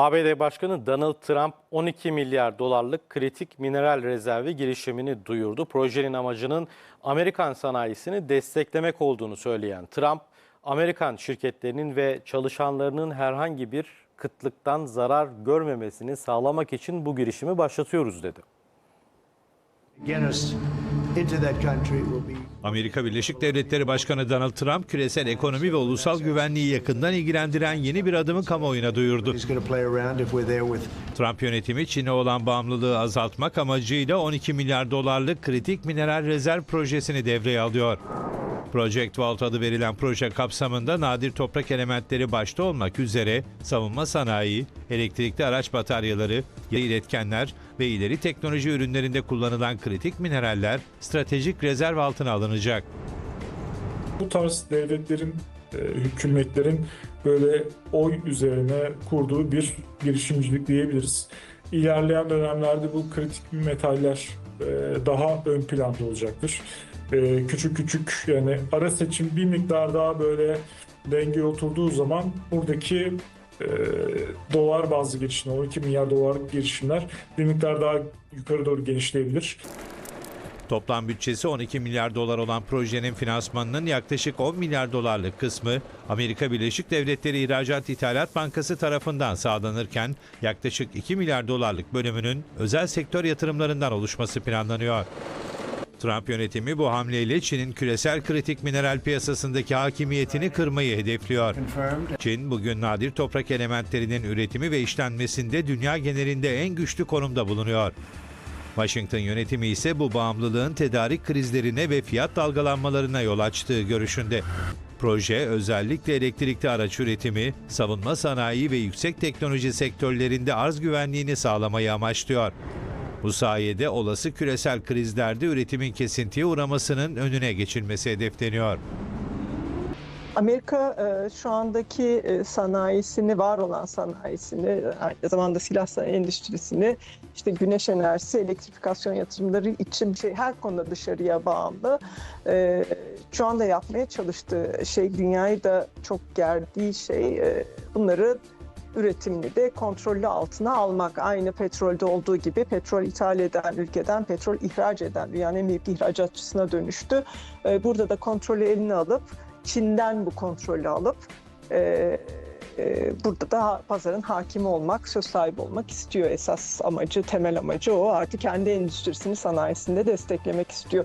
ABD Başkanı Donald Trump 12 milyar dolarlık kritik mineral rezervi girişimini duyurdu. Projenin amacının Amerikan sanayisini desteklemek olduğunu söyleyen Trump, Amerikan şirketlerinin ve çalışanlarının herhangi bir kıtlıktan zarar görmemesini sağlamak için bu girişimi başlatıyoruz dedi. Amerika Birleşik Devletleri Başkanı Donald Trump küresel ekonomi ve ulusal güvenliği yakından ilgilendiren yeni bir adımı kamuoyuna duyurdu. Trump yönetimi Çin'e olan bağımlılığı azaltmak amacıyla 12 milyar dolarlık kritik mineral rezerv projesini devreye alıyor. Project Vault adı verilen proje kapsamında nadir toprak elementleri başta olmak üzere savunma sanayi, elektrikli araç bataryaları, iletkenler ve ileri teknoloji ürünlerinde kullanılan kritik mineraller stratejik rezerv altına alınacak. Bu tarz devletlerin, e, hükümetlerin böyle oy üzerine kurduğu bir girişimcilik diyebiliriz. İlerleyen dönemlerde bu kritik metaller e, daha ön planda olacaktır. E, Küçük küçük yani ara seçim bir miktar daha böyle denge oturduğu zaman buradaki e, dolar bazlı girişimler, 12 milyar dolarlık girişimler bir miktar daha yukarı doğru genişleyebilir. Toplam bütçesi 12 milyar dolar olan projenin finansmanının yaklaşık 10 milyar dolarlık kısmı Amerika Birleşik Devletleri İhracat İthalat Bankası tarafından sağlanırken yaklaşık 2 milyar dolarlık bölümünün özel sektör yatırımlarından oluşması planlanıyor. Trump yönetimi bu hamleyle Çin'in küresel kritik mineral piyasasındaki hakimiyetini kırmayı hedefliyor. Çin bugün nadir toprak elementlerinin üretimi ve işlenmesinde dünya genelinde en güçlü konumda bulunuyor. Washington yönetimi ise bu bağımlılığın tedarik krizlerine ve fiyat dalgalanmalarına yol açtığı görüşünde. Proje özellikle elektrikli araç üretimi, savunma sanayi ve yüksek teknoloji sektörlerinde arz güvenliğini sağlamayı amaçlıyor. Bu sayede olası küresel krizlerde üretimin kesintiye uğramasının önüne geçilmesi hedefleniyor. Amerika e, şu andaki e, sanayisini, var olan sanayisini, aynı zamanda silah sanayi endüstrisini, işte güneş enerjisi, elektrifikasyon yatırımları için şey her konuda dışarıya bağımlı. E, Şu anda yapmaya çalıştığı şey, dünyayı da çok gerdiği şey, bunları üretimini de kontrollü altına almak. Aynı petrolde olduğu gibi petrol ithal eden ülkeden petrol ihraç eden dünyanın en büyük ihracatçısına dönüştü. E, Burada da kontrolü eline alıp Çin'den bu kontrolü alıp e, e, burada da pazarın hakimi olmak, söz sahibi olmak istiyor. Esas amacı, temel amacı o. Artık kendi endüstrisini, sanayisinde desteklemek istiyor.